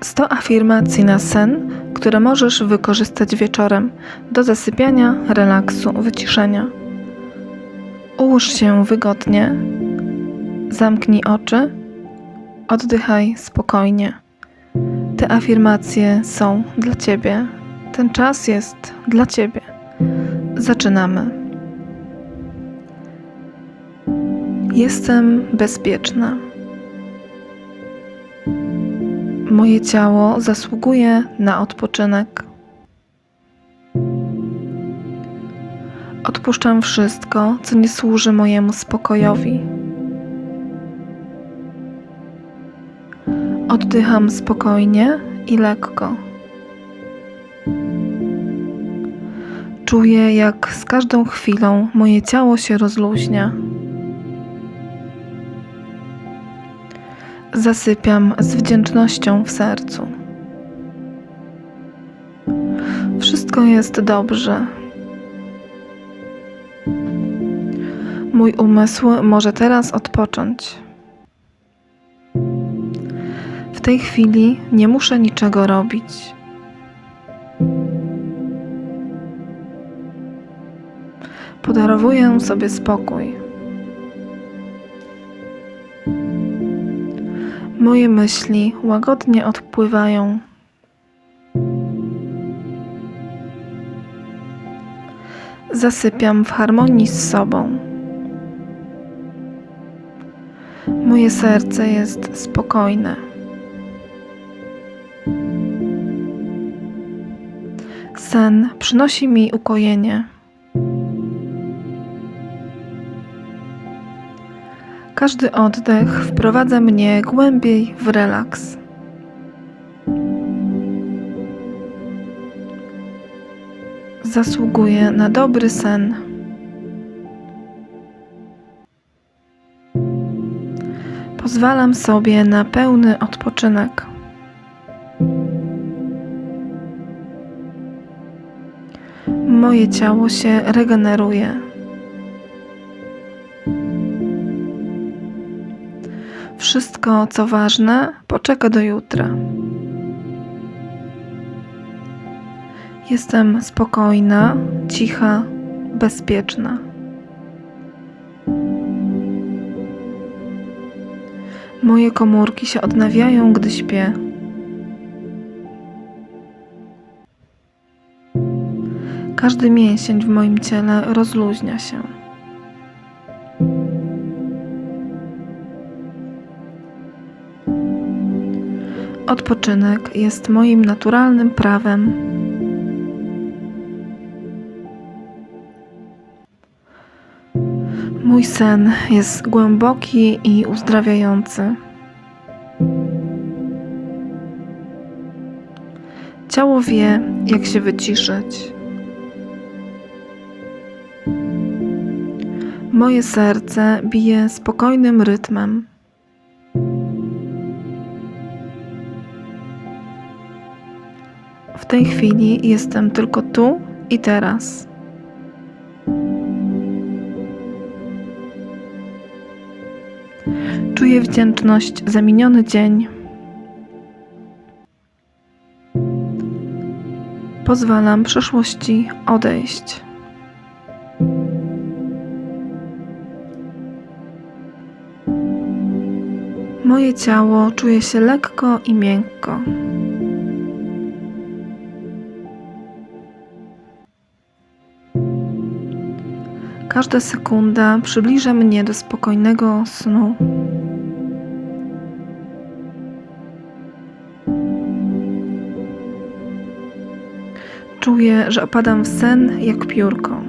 100 afirmacji na sen, które możesz wykorzystać wieczorem do zasypiania, relaksu, wyciszenia. Ułóż się wygodnie, zamknij oczy, oddychaj spokojnie. Te afirmacje są dla Ciebie. Ten czas jest dla Ciebie. Zaczynamy. Jestem bezpieczna. Moje ciało zasługuje na odpoczynek. Odpuszczam wszystko, co nie służy mojemu spokojowi. Oddycham spokojnie i lekko. Czuję, jak z każdą chwilą moje ciało się rozluźnia. Zasypiam z wdzięcznością w sercu. Wszystko jest dobrze. Mój umysł może teraz odpocząć. W tej chwili nie muszę niczego robić. Podarowuję sobie spokój. Moje myśli łagodnie odpływają. Zasypiam w harmonii z sobą. Moje serce jest spokojne. Sen przynosi mi ukojenie. Każdy oddech wprowadza mnie głębiej w relaks. Zasługuję na dobry sen. Pozwalam sobie na pełny odpoczynek. Moje ciało się regeneruje. Wszystko, co ważne, poczeka do jutra. Jestem spokojna, cicha, bezpieczna. Moje komórki się odnawiają, gdy śpię. Każdy mięsień w moim ciele rozluźnia się. Odpoczynek jest moim naturalnym prawem. Mój sen jest głęboki i uzdrawiający. Ciało wie, jak się wyciszyć. Moje serce bije spokojnym rytmem. W tej chwili jestem tylko tu i teraz. Czuję wdzięczność za miniony dzień. Pozwalam przeszłości odejść. Moje ciało czuje się lekko i miękko. Każda sekunda przybliża mnie do spokojnego snu. Czuję, że opadam w sen jak piórko.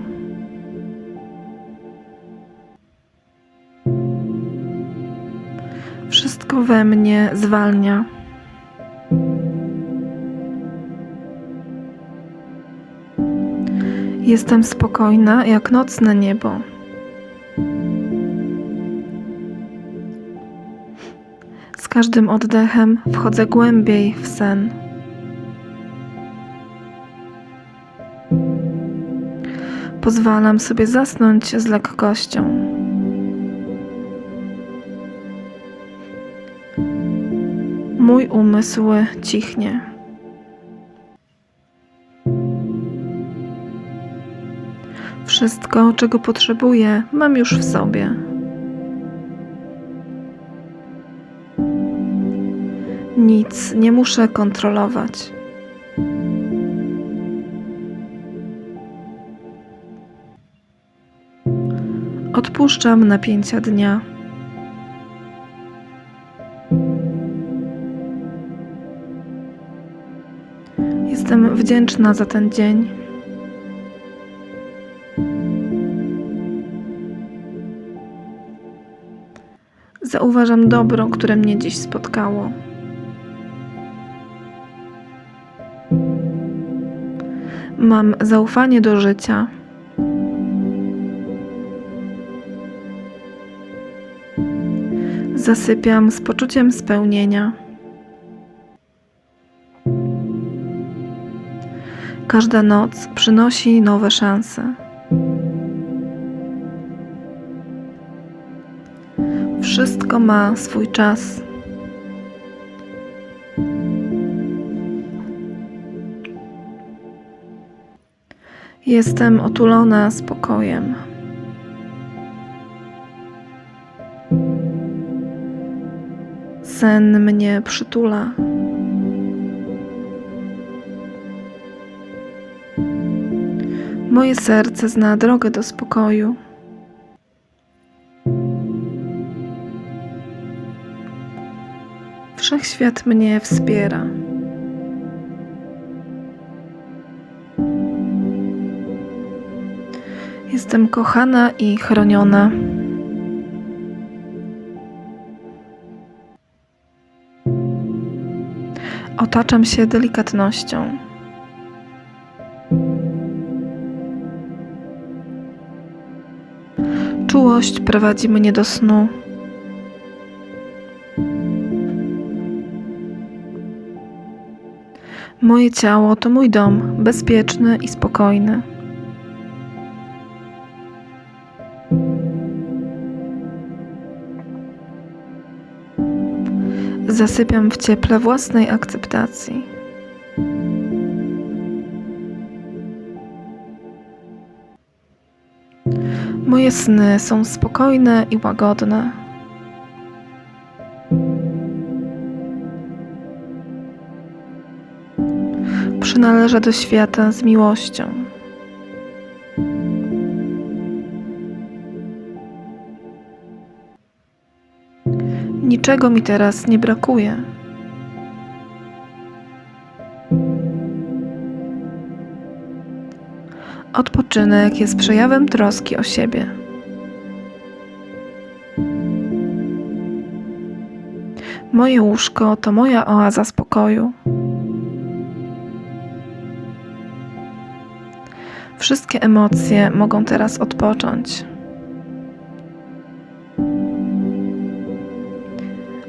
Wszystko we mnie zwalnia. Jestem spokojna jak nocne niebo. Z każdym oddechem wchodzę głębiej w sen. Pozwalam sobie zasnąć z lekkością. Mój umysł cichnie. Wszystko, czego potrzebuję, mam już w sobie. Nic nie muszę kontrolować. Odpuszczam napięcia dnia. Jestem wdzięczna za ten dzień. Zauważam dobro, które mnie dziś spotkało. Mam zaufanie do życia. Zasypiam z poczuciem spełnienia. Każda noc przynosi nowe szanse. Wszystko ma swój czas. Jestem otulona spokojem. Sen mnie przytula. Moje serce zna drogę do spokoju. Wszechświat mnie wspiera. Jestem kochana i chroniona. Otaczam się delikatnością. Czułość prowadzi mnie do snu. Moje ciało to mój dom, bezpieczny i spokojny. Zasypiam w cieple własnej akceptacji. Moje sny są spokojne i łagodne. Przynależę do świata z miłością. Niczego mi teraz nie brakuje. Odpoczynek jest przejawem troski o siebie. Moje łóżko to moja oaza spokoju. Wszystkie emocje mogą teraz odpocząć.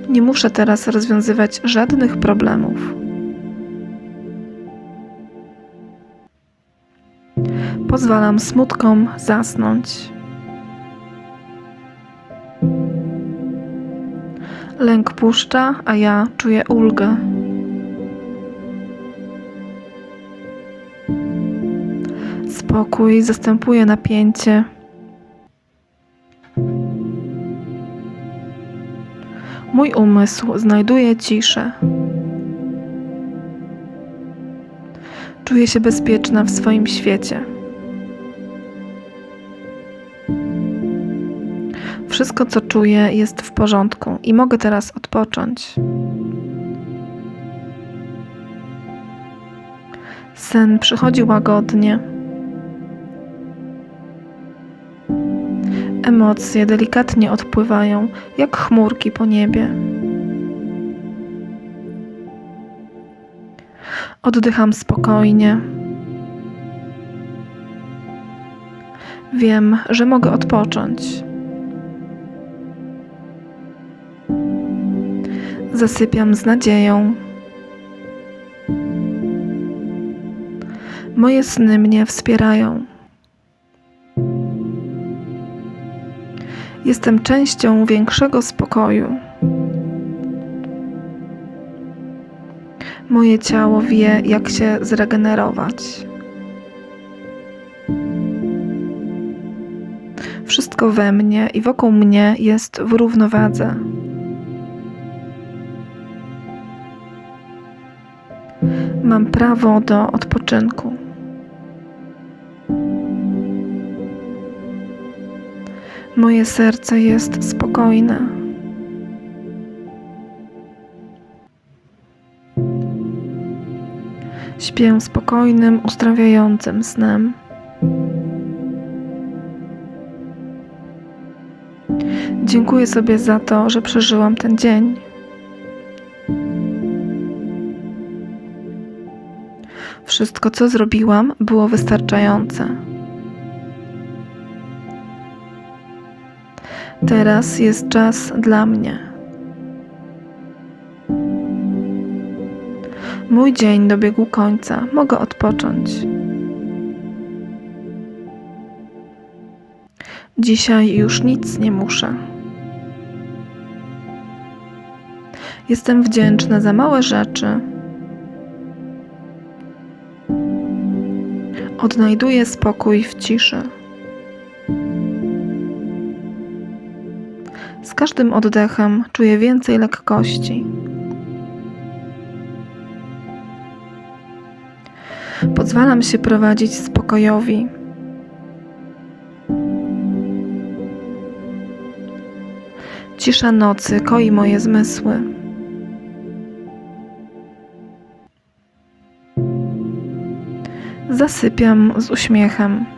Nie muszę teraz rozwiązywać żadnych problemów. Pozwalam smutkom zasnąć. Lęk puszcza, a ja czuję ulgę. Spokój zastępuje napięcie. Mój umysł znajduje ciszę. Czuję się bezpieczna w swoim świecie. Wszystko, co czuję, jest w porządku i mogę teraz odpocząć. Sen przychodzi łagodnie. Emocje delikatnie odpływają, jak chmurki po niebie. Oddycham spokojnie. Wiem, że mogę odpocząć. Zasypiam z nadzieją. Moje sny mnie wspierają. Jestem częścią większego spokoju. Moje ciało wie, jak się zregenerować. Wszystko we mnie i wokół mnie jest w równowadze. Mam prawo do odpoczynku. Moje serce jest spokojne. Śpię spokojnym, uzdrawiającym snem. Dziękuję sobie za to, że przeżyłam ten dzień. Wszystko, co zrobiłam, było wystarczające. Teraz jest czas dla mnie. Mój dzień dobiegł końca, mogę odpocząć. Dzisiaj już nic nie muszę. Jestem wdzięczna za małe rzeczy. Odnajduję spokój w ciszy. Z każdym oddechem czuję więcej lekkości. Pozwalam się prowadzić spokojowi. Cisza nocy koi moje zmysły. Zasypiam z uśmiechem.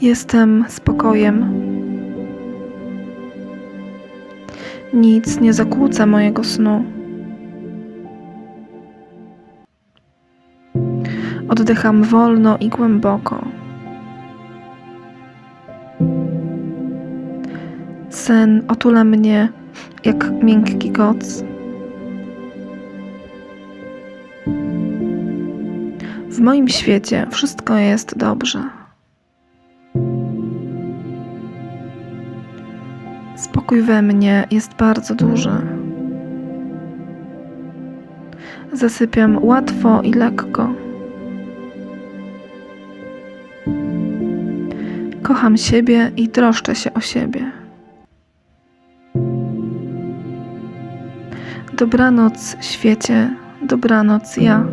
Jestem spokojem. Nic nie zakłóca mojego snu. Oddycham wolno i głęboko. Sen otula mnie jak miękki koc. W moim świecie wszystko jest dobrze. Spokój we mnie jest bardzo duży. Zasypiam łatwo i lekko. Kocham siebie i troszczę się o siebie. Dobranoc, świecie, dobranoc, ja.